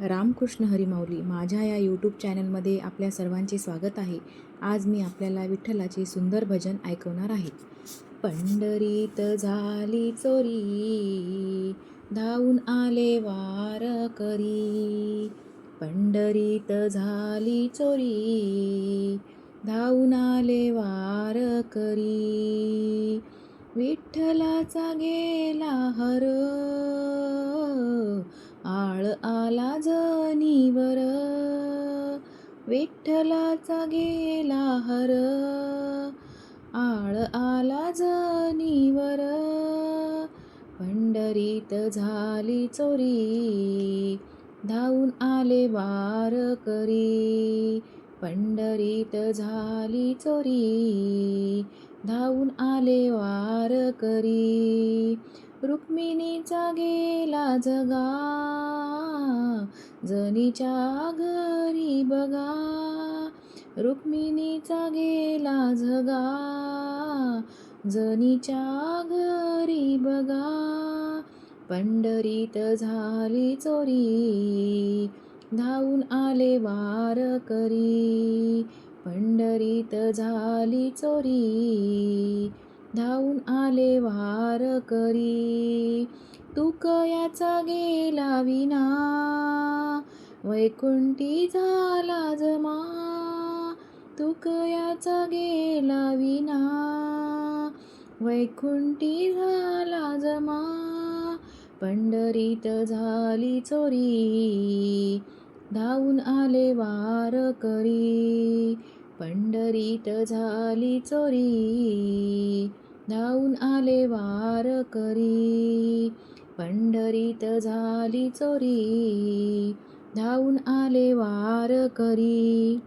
रामकृष्ण हरिमाऊली माझ्या या यूट्यूब चॅनलमध्ये आपल्या सर्वांचे स्वागत आहे. आज मी आपल्याला विठ्ठलाचे सुंदर भजन ऐकवणार आहे. पंढरीत झाली चोरी धावून आले वार करी. पंढरीत झाली चोरी धावून आले वार करी. विठ्ठलाचा गेला हर आला जनीवर विठ्ठलाचा गेला हर. आळ आला जनीवर पंढरीत झाली चोरी. धावून आले वार करी पंढरीत झाली चोरी. धावून आले वार करी रुक्मिणीचा गेला जगा. जनीच्या घरी बघा रुक्मिणीचा गेला झगा. जनीच्या घरी बघा पंढरीत झाली चोरी. धावून आले वार करी पंढरीत झाली चोरी. धावून आले वार करी. तुकयाचा गेला वैकुंठी झाला जमा तुकयाचा गेला विना. वैकुंठी झाला जमा पंढरीत झाली चोरी. धावून आले वार करी पंढरीत झाली चोरी. धावून आले वार करी पंढरीत झाली चोरी. धावून आले वार करी